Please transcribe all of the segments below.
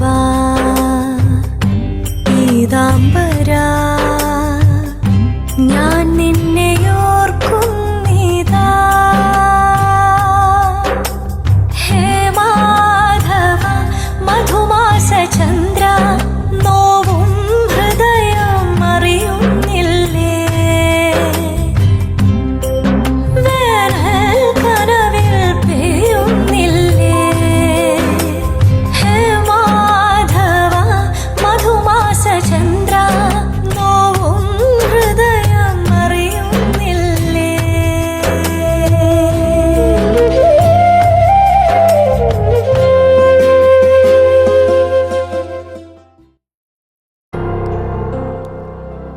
Bye.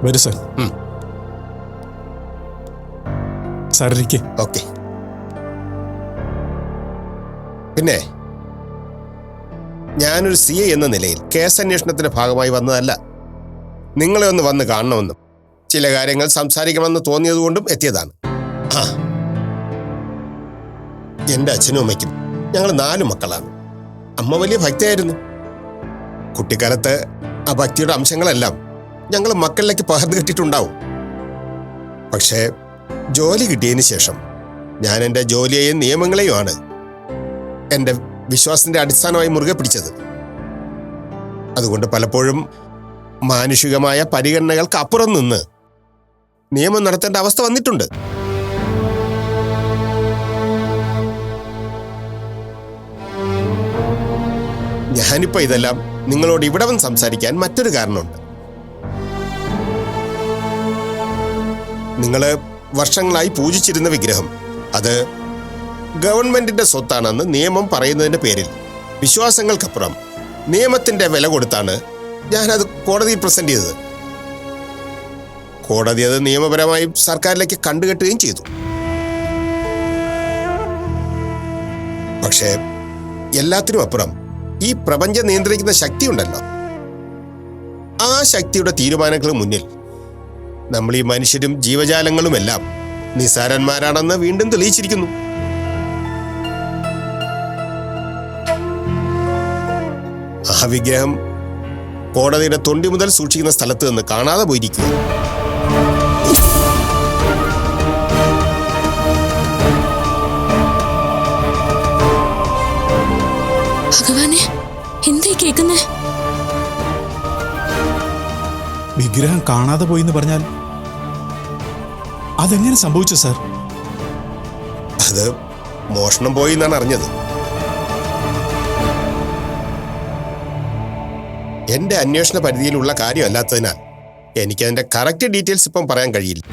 വരൂ sir. Sir ഇരിക്കെ. Okay. പിന്നെ ഞാനൊരു സി ഐ എന്ന നിലയിൽ കേസ് അന്വേഷണത്തിന്റെ ഭാഗമായി വന്നതല്ല. നിങ്ങളെ ഒന്ന് വന്ന് കാണണമെന്നും ചില കാര്യങ്ങൾ സംസാരിക്കണമെന്ന് തോന്നിയതുകൊണ്ടും എത്തിയതാണ്. ആ. എന്റെ അച്ഛനും അമ്മയ്ക്കും ഞങ്ങൾ നാല് മക്കളാണ്. അമ്മ വലിയ ഭക്തയായിരുന്നു. കുട്ടിക്കാലത്ത് ആ ഭക്തിയുടെ അംശങ്ങളെല്ലാം ഞങ്ങൾ മക്കളിലേക്ക് പകർന്നു കിട്ടിയിട്ടുണ്ടാവും. പക്ഷേ ജോലി കിട്ടിയതിന് ശേഷം ഞാൻ എന്റെ ജോലിയെയും നിയമങ്ങളെയുമാണ് എന്റെ വിശ്വാസത്തിന്റെ അടിസ്ഥാനമായി മുറുകെ പിടിച്ചത്. അതുകൊണ്ട് പലപ്പോഴും മാനുഷികമായ പരിഗണനകൾക്ക് അപ്പുറം നിന്ന് നിയമം നടത്തേണ്ട അവസ്ഥ വന്നിട്ടുണ്ട്. ഞാനിപ്പോ ഇതെല്ലാം നിങ്ങളോട് ഇവിടെ വന്ന് സംസാരിക്കാൻ മറ്റൊരു കാരണമുണ്ട്. നിങ്ങൾ വർഷങ്ങളായി പൂജിച്ചിരുന്ന വിഗ്രഹം. അത് ഗവൺമെന്റിന്റെ സ്വത്താണെന്ന് നിയമം പറയുന്നതിന്റെ പേരിൽ. വിശ്വാസങ്ങൾക്കപ്പുറം നിയമത്തിന്റെ വില കൊടുത്താണ് ഞാൻ അത് കോടതിയിൽ പ്രസന്റ് ചെയ്തത്. കോടതി അത് നിയമപരമായി സർക്കാരിലേക്ക് കണ്ടുകെട്ടുകയും ചെയ്തു. പക്ഷേ എല്ലാത്തിനും അപ്പുറം ഈ പ്രപഞ്ചം നിയന്ത്രിക്കുന്ന ശക്തിയുണ്ടല്ലോ. ആ ശക്തിയുടെ തീരുമാനങ്ങൾക്ക് മുന്നിൽ നമ്മൾ ഈ മനുഷ്യരും ജീവജാലങ്ങളുമെല്ലാം നിസാരന്മാരാണെന്ന് വീണ്ടും തെളിയിച്ചിരിക്കുന്നു. ആ വിഗ്രഹം കോടതിയുടെ തൊണ്ടി മുതൽ സൂക്ഷിക്കുന്ന സ്ഥലത്ത് നിന്ന് കാണാതെ പോയിരിക്കും ഭഗവാനെ എന്തായി കേക്കുന്നേ വിഗ്രഹം കാണാതെ പോയി എന്ന് പറഞ്ഞാൽ അതെങ്ങനെ സംഭവിച്ചു സാർ? അത് മോഷണം പോയി എന്നാണ് അറിഞ്ഞത്. എന്റെ അന്വേഷണ പരിധിയിലുള്ള കാര്യമല്ലാത്തതിനാൽ എനിക്കതിന്റെ കറക്റ്റ് ഡീറ്റെയിൽസ് ഇപ്പം പറയാൻ കഴിയില്ല.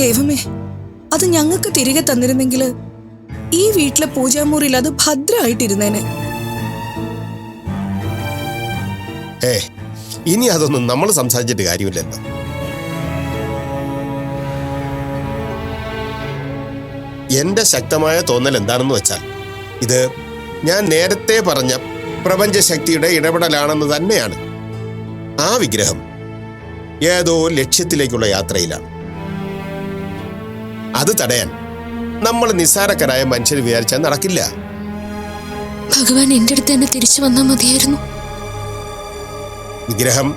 ദൈവമേ അത് ഞങ്ങൾക്ക് തിരികെ തന്നിരുന്നെങ്കിൽ ഈ വീട്ടിലെ പൂജാമുറിയിൽ അത് ഭദ്രമായിട്ടിരുന്നേനെ. ഏ ഇനി അതൊന്നും നമ്മൾ സംസാരിച്ചിട്ട് കാര്യമില്ലല്ലോ. എന്റെ ശക്തമായ തോന്നൽ എന്താണെന്ന് വെച്ചാൽ ഇത് ഞാൻ നേരത്തെ പറഞ്ഞ പ്രപഞ്ചശക്തിയുടെ ഇടപെടലാണെന്ന് തന്നെയാണ്. ആ വിഗ്രഹം ഏതോ ലക്ഷ്യത്തിലേക്കുള്ള യാത്രയിലാണ്. അത് തടയാൻ നമ്മൾ നിസ്സാരക്കരായ മനുഷ്യർ വിചാരിച്ചാൽ നടക്കില്ല. ഭഗവാൻ എന്റെ അടുത്ത് തന്നെ തിരിച്ചു വന്നാൽ മതിയായിരുന്നു. വിഗ്രഹം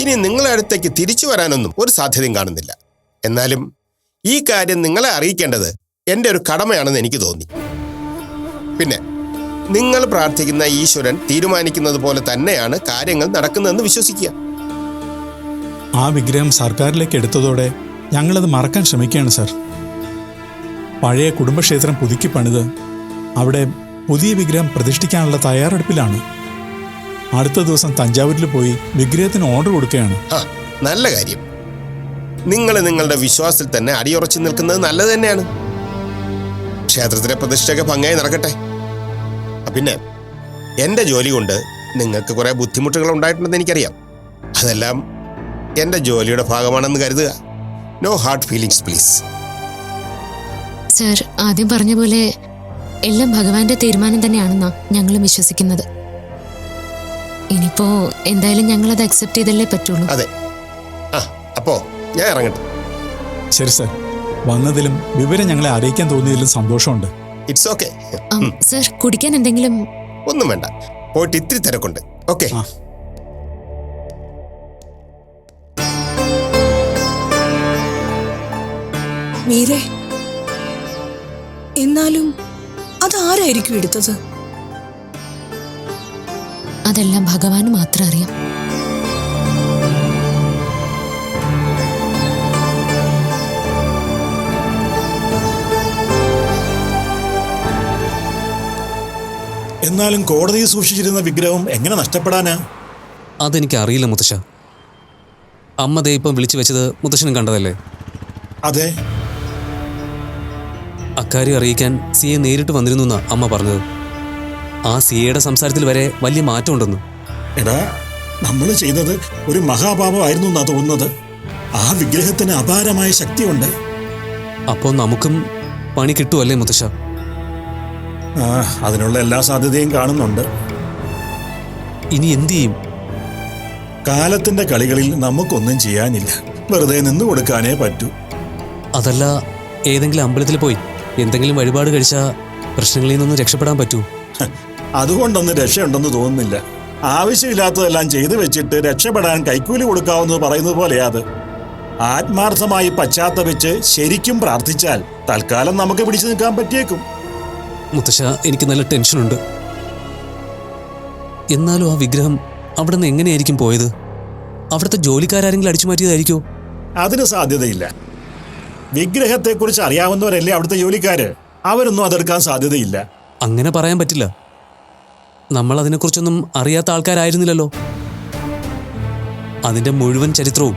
ഇനി നിങ്ങളെ അടുത്തേക്ക് തിരിച്ചു വരാനൊന്നും ഒരു സാധ്യതയും കാണുന്നില്ല. എന്നാലും ഈ കാര്യം നിങ്ങളെ അറിയിക്കേണ്ടത് എന്റെ ഒരു കടമയാണെന്ന് എനിക്ക് തോന്നി. പിന്നെ നിങ്ങൾ പ്രാർത്ഥിക്കുന്ന ഈശ്വരൻ തീരുമാനിക്കുന്നത് പോലെ തന്നെയാണ് കാര്യങ്ങൾ നടക്കുന്നതെന്ന് വിശ്വസിക്കുക. ആ വിഗ്രഹം സർക്കാരിലേക്ക് എടുത്തതോടെ ഞങ്ങളത് മറക്കാൻ ശ്രമിക്കുകയാണ് സർ. പഴയ കുടുംബക്ഷേത്രം പുതുക്കി പണിത് അവിടെ പുതിയ വിഗ്രഹം പ്രതിഷ്ഠിക്കാനുള്ള തയ്യാറെടുപ്പിലാണ്. അടുത്ത ദിവസം തഞ്ചാവൂരിൽ പോയി വിഗ്രഹത്തിന് ഓർഡർ കൊടുക്കുകയാണ്. ആ നല്ല കാര്യം. നിങ്ങൾ നിങ്ങളുടെ വിശ്വാസത്തിൽ തന്നെ അടിയുറച്ചു നിൽക്കുന്നത് നല്ലത് തന്നെയാണ്. ക്ഷേത്രത്തിലെ പ്രതിഷ്ഠയൊക്കെ ഭംഗിയായി നടക്കട്ടെ. പിന്നെ എന്റെ ജോലി കൊണ്ട് നിങ്ങൾക്ക് കുറെ ബുദ്ധിമുട്ടുകൾ ഉണ്ടായിട്ടുണ്ടെന്ന് എനിക്കറിയാം. അതെല്ലാം എന്റെ ജോലിയുടെ ഭാഗമാണെന്ന് കരുതുക. No hard feelings please sir ആദ്യം പറഞ്ഞ പോലെ എല്ലാം ഭഗവാന്റെ തീരുമാനം തന്നെയാണെന്നാ ഞങ്ങളും വിശ്വസിക്കുന്നത്. ഇനിയിപ്പോ എന്തായാലും ഞങ്ങൾ അത് അക്സെപ്റ്റ് ചെയ്തല്ലേ പറ്റുള്ളൂ. അതെ. ആ അപ്പോ ഞാൻ ഇറങ്ങട്ടെ. ശരി സർ. വന്നതിലും വിവരം ഞങ്ങളെ അറിയിക്കാൻ തോന്നിയതിലും സന്തോഷമുണ്ട്. ഇറ്റ്സ് ഓക്കെ ആം, സർ കുടിക്കാൻ എന്തെങ്കിലും? ഒന്നും വേണ്ട. പോയിട്ട് ഇത്തിരി തിരക്കുണ്ട്. ഓക്കെ ആ. മീരെ എന്നാലും അതാരായിരിക്കും എടുത്തത്? അതെല്ലാം ഭഗവാന് മാത്രം അറിയാം. എന്നാലും കോടതിയിൽ സൂക്ഷിച്ചിരുന്ന വിഗ്രഹം എങ്ങനെ നഷ്ടപ്പെടാനാ? അതെനിക്ക് അറിയില്ല മുത്തശ്ശ. അമ്മ ദേ ഇപ്പം വിളിച്ചു വെച്ചത് മുത്തശ്ശനും കണ്ടതല്ലേ? അതെ. അക്കാര്യം അറിയിക്കാൻ സിയെ നേരിട്ട് വന്നിരുന്നു എന്നാ അമ്മ പറഞ്ഞത്. ആ സിയയുടെ സംസാരത്തിൽ വരെ വലിയ മാറ്റമുണ്ടെന്ന് എടാ നമ്മൾ ചെയ്തത് ഒരു മഹാപാപമായിരുന്നു എന്നാ തോന്നുന്നത്. ആ വിഗ്രഹത്തിന് അപാരമായ ശക്തിയുണ്ട്. അപ്പോ നമുക്കും പണി കിട്ടുമല്ലേ മുത്തശ്ശ? അതിനുള്ള എല്ലാ സാധ്യതയും കാണുന്നുണ്ട്. ഇനി എന്തു ചെയ്യും? കാലത്തിന്റെ കളികളിൽ നമുക്കൊന്നും ചെയ്യാനില്ല. വെറുതെ നിന്നു കൊടുക്കാനേ പറ്റൂ. അതല്ല ഏതെങ്കിലും അമ്പലത്തിൽ പോയി എന്തെങ്കിലും വഴിപാട് കഴിച്ചാൽ പ്രശ്നങ്ങളിൽ നിന്നും രക്ഷപ്പെടാൻ പറ്റൂ. അതുകൊണ്ടൊന്നും രക്ഷയുണ്ടെന്ന് തോന്നുന്നില്ല. ആവശ്യമില്ലാത്തതെല്ലാം ചെയ്തു വെച്ചിട്ട് രക്ഷപ്പെടാൻ കൈക്കൂലി കൊടുക്കാവുന്നത് പറയുന്നത് പോലെയാ അത്. ആത്മാർത്ഥമായി പശ്ചാത്തപിച്ച് ശരിക്കും പ്രാർത്ഥിച്ചാൽ തൽക്കാലം നമുക്ക് പിടിച്ചു നിൽക്കാൻ പറ്റിയേക്കും. മുത്തശ്ശ എനിക്ക് നല്ല ടെൻഷനുണ്ട്. എന്നാലും ആ വിഗ്രഹം അവിടെ നിന്ന് എങ്ങനെയായിരിക്കും പോയത്? അവിടുത്തെ ജോലിക്കാരെങ്കിലും അടിച്ചു മാറ്റിയതായിരിക്കോ? അതിന് സാധ്യതയില്ല. വിഗ്രഹത്തെക്കുറിച്ച് അറിയാവുന്നവരല്ലേ അവിടുത്തെ ജോലിക്കാര്? അവരൊന്നും അതെടുക്കാൻ സാധ്യതയില്ല. അങ്ങനെ പറയാൻ പറ്റില്ല. നമ്മൾ അതിനെക്കുറിച്ചൊന്നും അറിയാത്ത ആൾക്കാരായിരുന്നില്ലല്ലോ. അതിന്റെ മുഴുവൻ ചരിത്രവും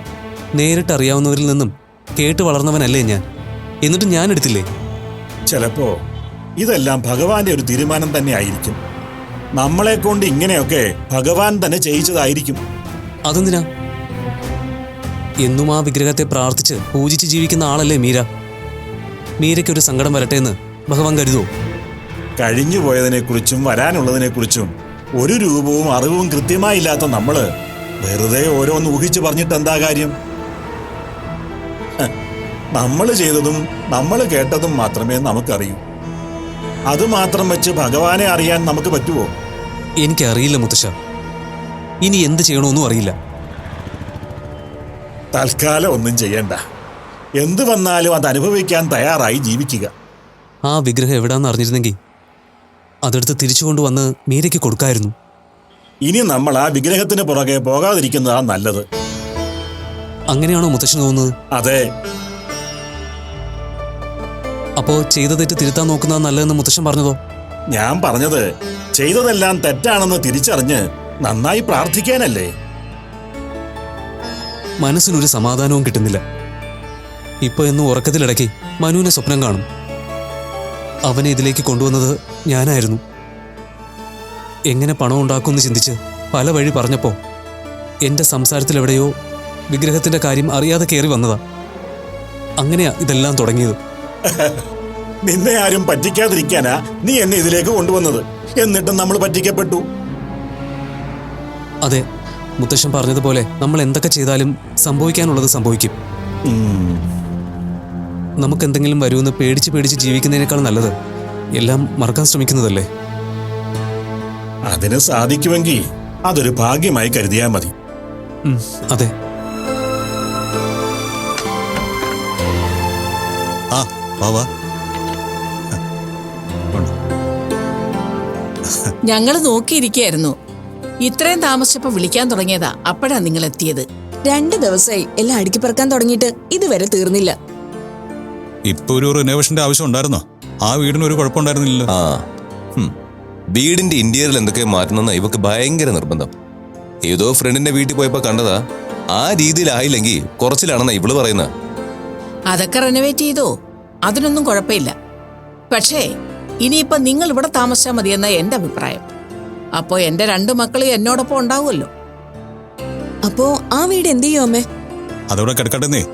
നേരിട്ട് അറിയാവുന്നവരിൽ നിന്നും കേട്ട് വളർന്നവനല്ലേ ഞാൻ. എന്നിട്ട് ഞാൻ എടുത്തില്ലേ? ചിലപ്പോ ഇതെല്ലാം ഭഗവാന്റെ ഒരു തീരുമാനം തന്നെ ആയിരിക്കും. നമ്മളെ കൊണ്ട് ഇങ്ങനെയൊക്കെ ഭഗവാൻ തന്നെ ചെയ്യിച്ചതായിരിക്കും. അതെന്തിനാ? എന്നും ആ വിഗ്രഹത്തെ പ്രാർത്ഥിച്ച് പൂജിച്ച് ജീവിക്കുന്ന ആളല്ലേ മീര? മീരയ്ക്ക് ഒരു സങ്കടം വരട്ടെ എന്ന് ഭഗവാൻ കരുതുമോ കഴിഞ്ഞു പോയതിനെക്കുറിച്ചും വരാനുള്ളതിനെക്കുറിച്ചും ഒരു രൂപവും അറിവും കൃത്യമായില്ലാത്ത നമ്മൾ വെറുതെ ഓരോന്ന് ഊഹിച്ചു പറഞ്ഞിട്ട് എന്താ കാര്യം? നമ്മൾ ചെയ്തതും നമ്മൾ കേട്ടതും മാത്രമേ നമുക്കറിയൂ. അത് മാത്രം വെച്ച് ഭഗവാനെ അറിയാൻ നമുക്ക് പറ്റുമോ എനിക്കറിയില്ല മുത്തശ്ശ. ഇനി എന്ത് ചെയ്യണമെന്നും അറിയില്ല. തൽക്കാലം ഒന്നും ചെയ്യണ്ട. എന്ത് വന്നാലും അത് അനുഭവിക്കാൻ തയ്യാറായി ജീവിക്കുക. ആ വിഗ്രഹം എവിടാന്ന് അറിഞ്ഞിരുന്നെങ്കിൽ അതെടുത്ത് തിരിച്ചു കൊണ്ടുവന്ന് മീരയ്ക്ക് കൊടുക്കായിരുന്നു. ഇനി നമ്മൾ ആ വിഗ്രഹത്തിന് പുറകെ പോകാതിരിക്കുന്നതാ നല്ലത്. അങ്ങനെയാണോ മുത്തശ്ശൻ തോന്നുന്നത്? അതെ. അപ്പോ ചെയ്ത തെറ്റ് തിരുത്താൻ നോക്കുന്നത് നല്ലതെന്ന് മുത്തശ്ശൻ പറഞ്ഞതോ? ഞാൻ പറഞ്ഞത് ചെയ്തതെല്ലാം തെറ്റാണെന്ന് തിരിച്ചറിഞ്ഞ് നന്നായി പ്രാർത്ഥിക്കാനല്ലേ? മനസ്സിനൊരു സമാധാനവും കിട്ടുന്നില്ല. ഇപ്പൊ എന്നും ഉറക്കത്തിലിടയ്ക്ക് മനുവിനെ സ്വപ്നം കാണും. അവനെ ഇതിലേക്ക് കൊണ്ടുവന്നത് ഞാനായിരുന്നു. എങ്ങനെ പണം ഉണ്ടാക്കുമെന്ന് ചിന്തിച്ച് പല വഴി പറഞ്ഞപ്പോൾ എന്റെ സംസാരത്തിലെവിടെയോ വിഗ്രഹത്തിന്റെ കാര്യം അറിയാതെ കയറി വന്നതാ. അങ്ങനെയാ ഇതെല്ലാം തുടങ്ങിയത്. നിന്നെ ആരും പറ്റിക്കാതിരിക്കാനാ നീ എന്നെ ഇതിലേക്ക് കൊണ്ടുവന്നത്. എന്നിട്ടും നമ്മൾ പറ്റിക്കപ്പെട്ടു. അതെ മുത്തശ്ശൻ പറഞ്ഞതുപോലെ നമ്മൾ എന്തൊക്കെ ചെയ്താലും സംഭവിക്കാനുള്ളത് സംഭവിക്കും. ഉം. നമുക്ക് എന്തെങ്കിലും വരുമെന്ന് പേടിച്ച് പേടിച്ച് ജീവിക്കുന്നതിനേക്കാൾ നല്ലത് എല്ലാം മറക്കാൻ ശ്രമിക്കുന്നതല്ലേ? അതിന് സാധിക്കുമെങ്കിൽ അതൊരു ഭാഗ്യമായി കരുതിയാൽ മതി. അതെ. ആ വാ വാ. ഞങ്ങൾ നോക്കിയിരിക്കുകയായിരുന്നു. ഇത്രയും താമസിച്ചപ്പോ വിളിക്കാൻ തുടങ്ങിയതാ. അപ്പോഴാ നിങ്ങൾ എത്തിയത് രണ്ടു ദിവസമായി എല്ലാം അടുക്കി പറക്കാൻ തുടങ്ങിയിട്ട് ഇതുവരെ തീർന്നില്ല. ഇപ്പൊ ഒരു റിനോവേഷന്റെ ആവശ്യം ഉണ്ടായിരുന്നോ? ആ വീടിന് ഒരു കുഴപ്പമുണ്ടായിരുന്നില്ല ആ. ഹും. വീടിന്റെ ഇന്റീരിയർ എന്തൊക്കെ മാറ്റണമെന്ന് ഇവക്ക് ഭയങ്കര നിർബന്ധം. ഏതോ ഫ്രണ്ടിന്റെ വീട്ടിൽ പോയപ്പോ കണ്ടതാ ആ രീതിയിലായില്ലെങ്കിൽ കുറച്ചിലാണെന്നാ ഇവൾ പറയുന്നത് അതൊക്കെ റെനോവേറ്റ് ചെയ്തോ? അതിനൊന്നും കുഴപ്പമില്ല. പക്ഷേ ഇനിയിപ്പോ നിങ്ങൾ ഇവിടെ താമസിച്ചാൽ മതിയെന്ന എന്റെ അഭിപ്രായം. അപ്പോ എന്റെ രണ്ടു മക്കളും എന്നോടൊപ്പം ഉണ്ടാവുമല്ലോ. അപ്പോ ആ വീട് എന്ത് ചെയ്യും അമ്മേ? അതവിടെ കിടക്കട്ടെന്നേ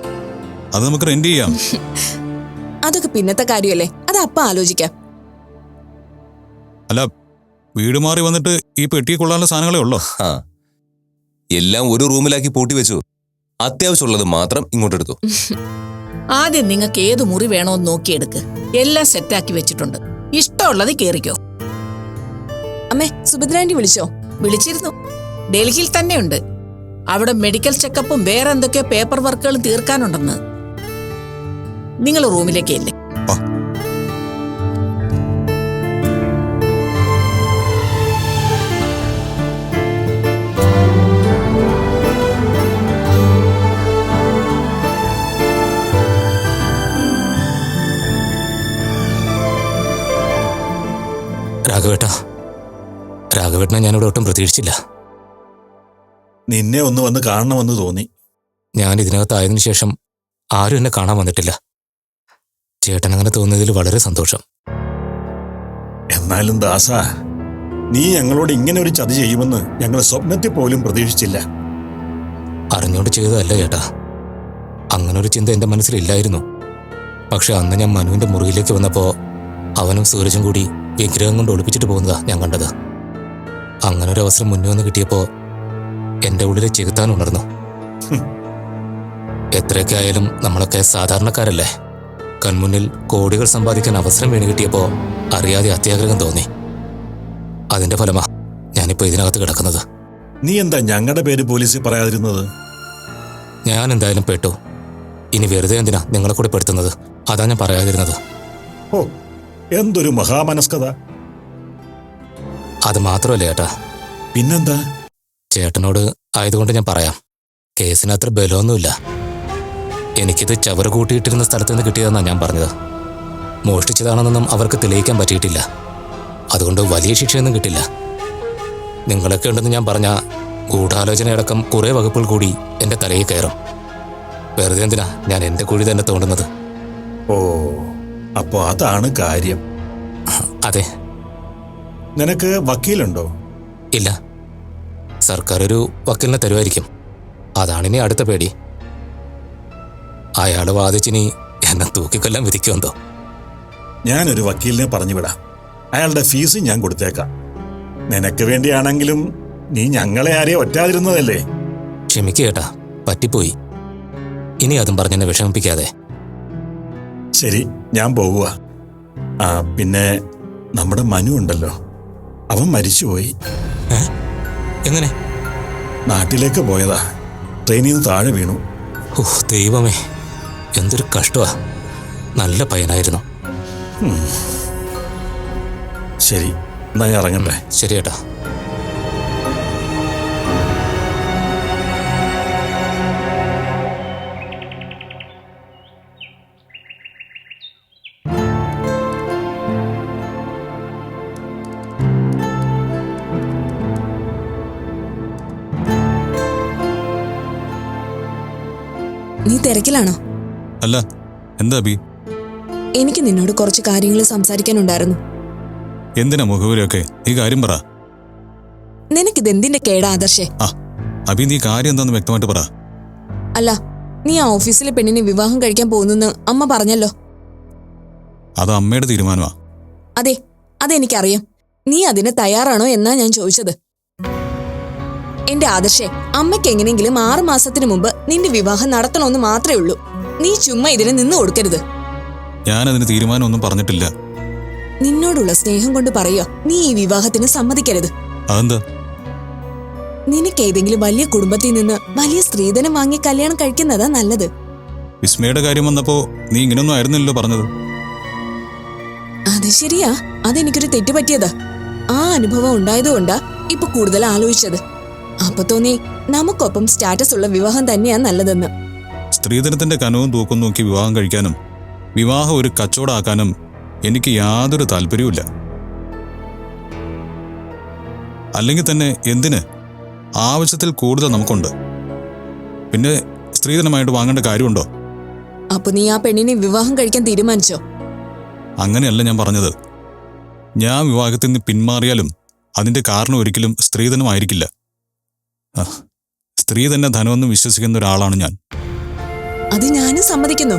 അത് നമുക്ക് റെന്റ് ചെയ്യാം. അതൊക്കെ പിന്നത്തെ കാര്യമല്ലേ? അത് അപ്പ ആലോചിക്കാം. അല്ല വീട് മാറി വന്നിട്ട് ഈ പെട്ടിയെ കൊള്ളാനുള്ള സാധനങ്ങളേ ഉള്ളോ? ആ എല്ലാം ഒരു റൂമിലാക്കി പൂട്ടി വെച്ചു. അത്യാവശ്യമുള്ളത് മാത്രം ഇങ്ങോട്ടെടുത്തു ആദ്യം നിങ്ങൾക്ക് ഏത് മുറി വേണോന്ന് നോക്കിയെടുക്ക്. എല്ലാം സെറ്റാക്കി വെച്ചിട്ടുണ്ട്. ഇഷ്ടമുള്ളത് കേറിക്കോ. അമ്മേ സുഭദ്രാണ്ടി വിളിച്ചോ? വിളിച്ചിരുന്നു. ഡൽഹിയിൽ തന്നെയുണ്ട്. അവിടെ മെഡിക്കൽ ചെക്കപ്പും വേറെ എന്തൊക്കെയോ പേപ്പർ വർക്കുകളും തീർക്കാനുണ്ടെന്ന്. നിങ്ങൾ റൂമിലേക്ക് ഇല്ലേ രാഘവേട്ടാ രാഘവേട്ടനെ ഞാനിവിടെ ഒട്ടും പ്രതീക്ഷിച്ചില്ല. നിന്നെ ഒന്ന് വന്ന് കാണണമെന്ന് തോന്നി. ഞാൻ ഇതിനകത്തായതിനു ശേഷം ആരും എന്നെ കാണാൻ വന്നിട്ടില്ല. ചേട്ടൻ അങ്ങനെ തോന്നിയതിൽ വളരെ സന്തോഷം. എന്നാലും ദാസ നീ ഞങ്ങളോട് ഇങ്ങനെ ഒരു ചതി ചെയ്യുമെന്ന് ഞങ്ങൾ സ്വപ്നത്തിൽ പോലും പ്രതീക്ഷിച്ചില്ല. അറിഞ്ഞോണ്ട് ചെയ്തതല്ല ചേട്ടാ. അങ്ങനെ ഒരു ചിന്ത എന്റെ മനസ്സിലില്ലായിരുന്നു. പക്ഷെ അന്ന് ഞാൻ മനുവിന്റെ മുറിയിലേക്ക് വന്നപ്പോ അവനും സൂരജും കൂടി വിഗ്രഹം കൊണ്ട് ഒളിപ്പിച്ചിട്ട് പോകുന്നതാ ഞാൻ കണ്ടത്. അങ്ങനെ ഒരു അവസരം മുന്നേ വന്ന് കിട്ടിയപ്പോ എന്റെ ഉള്ളിലെ ചെകുത്താൻ ഉണർന്നു. എത്രയൊക്കെ ആയാലും നമ്മളൊക്കെ സാധാരണക്കാരല്ലേ? കൺമുന്നിൽ കോടികൾ സമ്പാദിക്കാൻ അവസരം വീണ് കിട്ടിയപ്പോ അറിയാതെ അത്യാഗ്രഹം തോന്നി. അതിന്റെ ഫലമാ ഞാനിപ്പോ ഇതിനകത്ത് കിടക്കുന്നത്. നീ എന്താ ഞങ്ങളുടെ പേര് പോലീസിൽ പറയാതിരുന്നത്? ഞാൻ എന്തായാലും പെട്ടു. ഇനി വെറുതെ എന്തിനാ നിങ്ങളെ കൂടെ പെടുത്തുന്നത്? അതാ ഞാൻ പറയാതിരുന്നത്. ഓ എന്തൊരു മഹാമനസ്കത. അത് മാത്രമല്ല ചേട്ടാ പിന്നെന്താ? ചേട്ടനോട് ആയതുകൊണ്ട് ഞാൻ പറയാം. കേസിന് അത്ര ബലമൊന്നുമില്ല. എനിക്കിത് ചവറ് കൂട്ടിയിട്ടിരുന്ന സ്ഥലത്ത് നിന്ന് കിട്ടിയതെന്നാണ് ഞാൻ പറഞ്ഞത്. മോഷ്ടിച്ചതാണെന്നൊന്നും അവർക്ക് തെളിയിക്കാൻ പറ്റിയിട്ടില്ല. അതുകൊണ്ട് വലിയ ശിക്ഷയൊന്നും കിട്ടില്ല. നിങ്ങളൊക്കെ ഉണ്ടെന്ന് ഞാൻ പറഞ്ഞ ഗൂഢാലോചനയടക്കം കുറേ വകുപ്പുകൾ കൂടി എന്റെ തലയിൽ കയറും. വെറുതെ എന്തിനാ ഞാൻ എന്റെ കുഴി തന്നെ തോണ്ടുന്നത്? ഓ അപ്പോ അതാണ് കാര്യം. അതെ. നിനക്ക് വക്കീലുണ്ടോ? ഇല്ല. സർക്കാർ ഒരു വക്കീലിനെ തരുമായിരിക്കും. അതാണിനി അടുത്ത പേടി. അയാൾ വാദിച്ചിനി എന്നെ തൂക്കിക്കൊല്ലാൻ വിധിക്കുമെന്തോ ഞാനൊരു വക്കീലിനെ പറഞ്ഞു വിടാം അയാളുടെ ഫീസ് ഞാൻ കൊടുത്തേക്കാം. നിനക്ക് വേണ്ടിയാണെങ്കിലും നീ ഞങ്ങളെ ആരെയും ഒറ്റാതിരുന്നതല്ലേ? ക്ഷമിക്കുക ചേട്ടാ പറ്റിപ്പോയി. ഇനി അതും പറഞ്ഞെന്നെ വിഷമിപ്പിക്കാതെ. ശരി ഞാൻ പോവുക ആ പിന്നെ നമ്മുടെ മനു ഉണ്ടല്ലോ. അവൻ മരിച്ചുപോയി? എങ്ങനെ? നാട്ടിലേക്ക് പോയതാ. ട്രെയിനിൽ നിന്ന് താഴെ വീണു. ഓ ദൈവമേ. എന്തൊരു കഷ്ടമാ നല്ല പയ്യനായിരുന്നു. ശരി എന്നാ ഞാൻ ഇറങ്ങട്ടെ. ശരി ഏട്ടാ നീ തിരക്കിലാണോ? അല്ല എന്താ ബി എനിക്ക് നിന്നോട് കുറച്ച് കാര്യങ്ങൾ സംസാരിക്കാനുണ്ടായിരുന്നു. എന്തിനാ മുഖവരൊക്കെ ഈ കാര്യം പറ. നിനക്കിത് എന്തിന്റെ കേടാ ആദർശേ? ആ അബി നീ കാര്യം എന്താന്ന് വ്യക്തമായിട്ട് പറ. അല്ല നീ ആ ഓഫീസിലെ പെണ്ണിനെ വിവാഹം കഴിക്കാൻ പോകുന്നെന്ന് അമ്മ പറഞ്ഞല്ലോ. അത് അമ്മയുടെ തീരുമാനമാ. അതെ അതെനിക്കറിയാം. നീ അതിന് തയ്യാറാണോ എന്നാ ഞാൻ ചോദിച്ചത്. എന്റെ ആദർശേ അമ്മയ്ക്ക് എങ്ങനെയെങ്കിലും ആറു മാസത്തിന് മുമ്പ് നിന്റെ വിവാഹം നടത്തണമെന്ന് മാത്രമേ ഉള്ളൂ. നീ ചുമ്മാ ഇതിനെ നിന്ന് കൊടുക്കരുത്. ഞാൻ ഞാനതിന് തീരുമാനമൊന്നും പറഞ്ഞിട്ടില്ല. നിന്നോടുള്ള സ്നേഹം കൊണ്ട് പറയോ നീ ഈ വിവാഹത്തിന് സമ്മതിക്കരുത്. അതെന്താ? നിനക്ക് ഏതെങ്കിലും വലിയ കുടുംബത്തിൽ നിന്ന് വലിയ സ്ത്രീധനം വാങ്ങി കല്യാണം കഴിക്കുന്നതാ നല്ലത്. വിസ്മയുടെ കാര്യം വന്നപ്പോ നീ ഇങ്ങനൊന്നും ആയിരുന്നല്ലോ പറഞ്ഞത്. അത് ശരിയാ. അതെനിക്കൊരു തെറ്റ് പറ്റിയതാ. ആ അനുഭവം ഉണ്ടായതുകൊണ്ടാ ഇപ്പൊ കൂടുതൽ ആലോചിച്ചത്. അപ്പൊ തോന്നി നമുക്കൊപ്പം സ്റ്റാറ്റസ് ഉള്ള വിവാഹം തന്നെയാ നല്ലതെന്ന്. സ്ത്രീധനത്തിന്റെ കനവും തൂക്കം നോക്കി വിവാഹം കഴിക്കാനും വിവാഹം ഒരു കച്ചവടമാക്കാനും എനിക്ക് യാതൊരു താല്പര്യവുമില്ല. അല്ലെങ്കിൽ തന്നെ എന്തിന്? ആവശ്യത്തിൽ കൂടുതൽ നമുക്കുണ്ട്. പിന്നെ സ്ത്രീധനമായിട്ട് വാങ്ങേണ്ട കാര്യമുണ്ടോ? അപ്പൊ നീ ആ പെണ്ണിനെ വിവാഹം കഴിക്കാൻ തീരുമാനിച്ചോ? അങ്ങനെയല്ല ഞാൻ പറഞ്ഞത്. ഞാൻ വിവാഹത്തിൽ നിന്ന് പിന്മാറിയാലും അതിന്റെ കാരണം ഒരിക്കലും സ്ത്രീധനമായിരിക്കില്ല. സ്ത്രീ തന്നെ ധനമെന്ന് വിശ്വസിക്കുന്ന ഒരാളാണ് ഞാൻ. അത് ഞാനും സമ്മതിക്കുന്നു.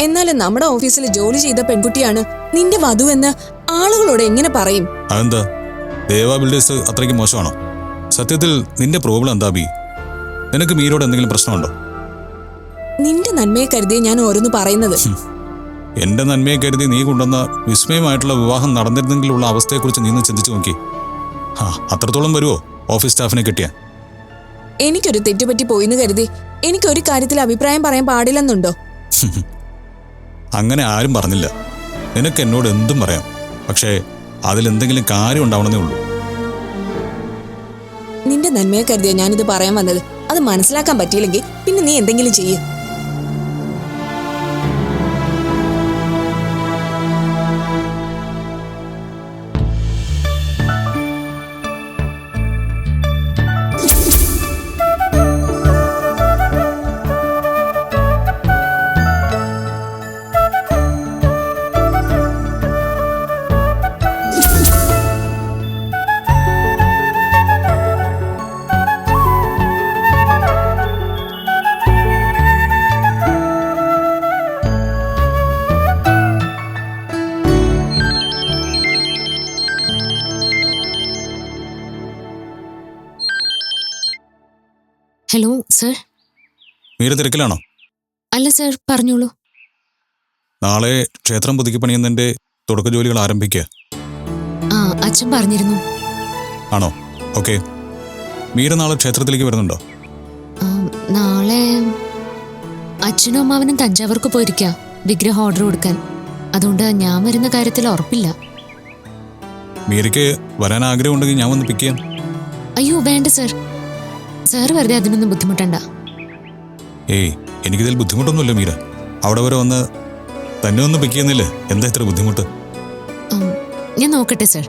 എന്നാൽ നമ്മുടെ ഓഫീസിൽ ജോലി ചെയ്ത പെൺകുട്ടിയാണ് നിന്റെ വധു എന്ന് ആളുകളോട് എങ്ങനെ പറയും? അതെന്താ? ദേവാ ബിൽഡേഴ്സ് അത്രയ്ക്ക് മോശമാണോ? സത്യത്തിൽ നിന്റെ പ്രോബ്ലം എന്താ ബി? നിനക്ക് മീരോട് എന്തെങ്കിലും പ്രശ്നമുണ്ടോ? നിന്റെ നന്മയെ കരുതി ഞാൻ ഓരോന്ന് പറയുന്നത്. എന്റെ നന്മയെ കരുതി നീ കൊണ്ടുവന്ന വിസ്മയമായിട്ടുള്ള വിവാഹം നടന്നിരുന്നെങ്കിലുള്ള അവസ്ഥയെക്കുറിച്ച് നീ ഒന്ന് ചിന്തിച്ചു നോക്കി. ആ അത്രത്തോളം വരുമോ ഓഫീസ് സ്റ്റാഫിനെ കിട്ടിയ എനിക്കൊരു തെറ്റുപറ്റി പോയിന്ന് കരുതി. എനിക്കൊരു കാര്യത്തിൽ അഭിപ്രായം പറയാൻ പാടില്ലെന്നുണ്ടോ? അങ്ങനെ ആരും പറഞ്ഞില്ല. നിനക്ക് എന്നോട് എന്തും പറയാം. പക്ഷേ അതിലെന്തെങ്കിലും കാര്യം ഉണ്ടാവണമെന്നേ ഉള്ളൂ. നിന്റെ നന്മയെ കരുതിയാ ഞാനിത് പറയാൻ വന്നത്. അത് മനസ്സിലാക്കാൻ പറ്റിയില്ലെങ്കിൽ പിന്നെ നീ എന്തെങ്കിലും ചെയ്യ്. Hello sir. മീര തിരക്കിലാണോ? അല്ല സർ പറഞ്ഞോളൂ. നാളെ ക്ഷേത്രം പുതുക്കി പണിയുന്നതിന്റെ തുടക്ക ജോലികൾ ആരംഭിക്കുക ആ അച്ഛൻ പറഞ്ഞിരുന്നു. ആണോ? ഓക്കെ. മീര നാളെ ക്ഷേത്രത്തിലേക്ക് വരുന്നുണ്ടോ? ആ, നാളെ അച്ഛനും അമ്മാവനും തഞ്ചാവൂർക്ക് പോയിരിക്കുക വിഗ്രഹം ഓർഡർ കൊടുക്കാൻ. അതുകൊണ്ട് ഞാൻ വരുന്ന കാര്യത്തിൽ ഉറപ്പില്ല. മീരയ്ക്ക് വരാൻ ആഗ്രഹമുണ്ടെങ്കിൽ ഞാൻ വന്ന് പിക്ക് ചെയ്യാം. അയ്യോ വേണ്ട സർ. സാർ വെറുതെ അതിനൊന്നും ബുദ്ധിമുട്ടണ്ട. ഏയ് എനിക്കിതിൽ ബുദ്ധിമുട്ടൊന്നുമില്ല മീര. അവിടെ വരെ വന്ന് തന്നെ ഒന്ന് പിക്ക് ചെയ്യുന്നില്ലേ? എന്താ ഇത്ര ബുദ്ധിമുട്ട്? ഞാൻ നോക്കട്ടെ സാർ.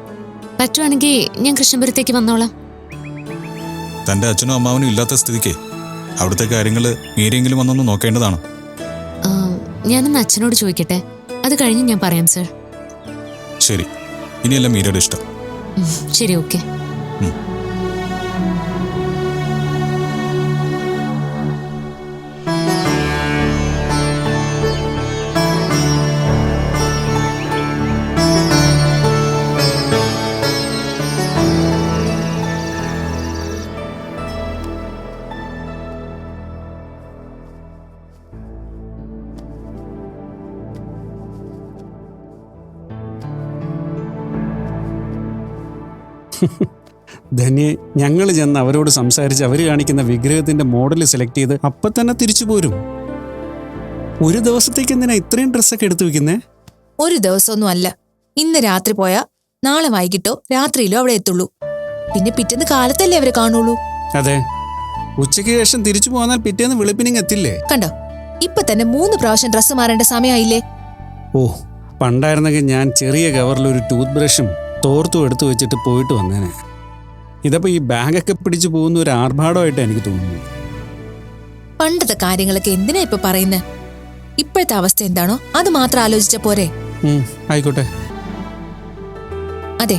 പറ്റുവാണെങ്കിൽ ഞാൻ കൃഷ്ണപുരത്തേക്ക് വന്നോളാം. തന്റെ അച്ഛനും അമ്മാവനും ഇല്ലാത്ത സ്ഥിതിക്ക് അവിടുത്തെ കാര്യങ്ങൾ മീരെങ്കിലും വന്നൊന്ന് നോക്കേണ്ടതാണ്. ഞാനൊന്ന് അച്ഛനോട് ചോദിക്കട്ടെ. അത് കഴിഞ്ഞ് ഞാൻ പറയാം സാർ. ശരി. ഇനിയല്ല മീരയുടെ ഇഷ്ടം. ശരി ഓക്കെ. ധന്യെ ഞങ്ങൾ ചെന്ന് അവരോട് സംസാരിച്ച് അവർ കാണിക്കുന്ന വിഗ്രഹത്തിന്റെ മോഡൽ സെലക്ട് ചെയ്ത് അപ്പൊ തന്നെ തിരിച്ചു പോരും. ഒരു ദിവസത്തേക്ക് എന്തിനാ ഇത്രയും ഡ്രസ്സൊക്കെ എടുത്തു വെക്കുന്നേ? ഒരു ദിവസമൊന്നും അല്ല. ഇന്ന് രാത്രി പോയാ നാളെ വൈകിട്ടോ രാത്രിയിലോ അവിടെ എത്തുള്ളൂ. പിന്നെ പിറ്റേന്ന് കാലത്തല്ലേ അവരെ കാണുള്ളൂ. അതെ. ഉച്ചയ്ക്ക് ശേഷം തിരിച്ചു പോന്നാൽ പിറ്റേന്ന് വെളുപ്പിനിങ് എത്തില്ലേ? കണ്ടോ? ഇപ്പൊ തന്നെ മൂന്ന് പ്രാവശ്യം ഡ്രസ്സ് മാറേണ്ട സമയമായില്ലേ ഓ പണ്ടായിരുന്നെങ്കിൽ ഞാൻ ചെറിയ കവറിൽ ഒരു ടൂത്ത് ബ്രഷും തോർത്തും എടുത്തു വെച്ചിട്ട് പോയിട്ട് വന്നേനെ. ഇതപ്പോ ഈ ബാഗൊക്കെ പിടിച്ചു പോകുന്ന ഒരു ആർഭാടമായിട്ട് എനിക്ക് തോന്നുന്നു പണ്ടത്തെ കാര്യങ്ങളൊക്കെ എന്തിനാ ഇപ്പൊ പറയുന്നത് ഇപ്പോഴത്തെ അവസ്ഥ എന്താണോ അത് മാത്രം ആലോചിച്ച പോരെ. ആയിക്കോട്ടെ. അതെ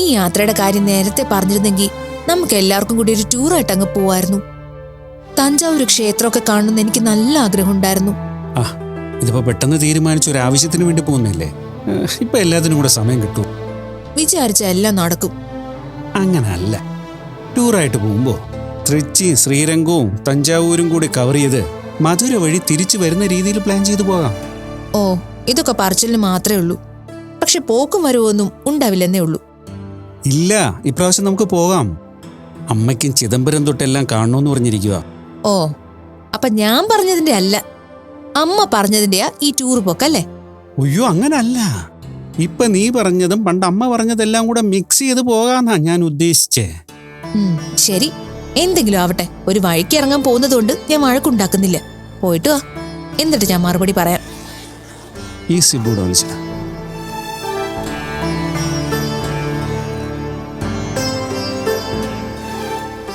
ഈ യാത്രയുടെ കാര്യം നേരത്തെ പറഞ്ഞിരുന്നെങ്കിൽ നമുക്ക് എല്ലാവർക്കും കൂടി ഒരു ടൂറായിട്ട് അങ്ങ് പോവായിരുന്നു. തഞ്ചാവൂർ ക്ഷേത്രമൊക്കെ കാണണമെന്ന് എനിക്ക് നല്ല ആഗ്രഹമുണ്ടായിരുന്നു. ആ ഇതിപ്പോ പെട്ടെന്ന് തീരുമാനിച്ച ഒരു ആവശ്യത്തിന് വേണ്ടി പോകുന്നില്ലേ ഇപ്പൊ എല്ലാത്തിനും കൂടെ സമയം കിട്ടും. വിചാരിച്ച എല്ലാം നടക്കും. അങ്ങനല്ല. ടൂറായിട്ട് പോകുമ്പോൾ തൃച്ചി ശ്രീരംഗവും തഞ്ചാവൂരും കൂടി കവർ ചെയ്ത് മധുര വഴി തിരിച്ചു വരുന്ന രീതിയിൽ പ്ലാൻ ചെയ്തു പോകാം. ഓ ഇതൊക്കെ പറച്ചിലിന് മാത്രമേ ഉള്ളൂ. പക്ഷെ പോക്കും വരവൊന്നും ഉണ്ടാവില്ലെന്നേ ഉള്ളൂ. ഇല്ല ഇപ്രാവശ്യം നമുക്ക് പോകാം. അമ്മയ്ക്കും ചിദംബരം തൊട്ടെല്ലാം കാണണമെന്ന് പറഞ്ഞിരിക്കുക ഓ അപ്പൊ ഞാൻ പറഞ്ഞതിന്റെ അല്ല. അമ്മ പറഞ്ഞതിന്റെയാ ഈ ടൂർ പോക്കല്ലേ? അയ്യോ അങ്ങനല്ല. ഇപ്പൊ നീ പറഞ്ഞതും പണ്ട് അമ്മ പറഞ്ഞതെല്ലാം കൂടെ മിക്സ് ചെയ്ത് പോകാന്നാ ഞാൻ ഉദ്ദേശിച്ചേ. ശരി. എന്തെങ്കിലും ആവട്ടെ. ഒരു വഴിക്ക് ഇറങ്ങാൻ പോകുന്നതുകൊണ്ട് ഞാൻ വഴക്കുണ്ടാക്കുന്നില്ല. പോയിട്ട് വാ. എന്നിട്ട് ഞാൻ മറുപടി പറയാം. ഈ സിബു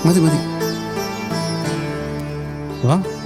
മതി മതി. വാ.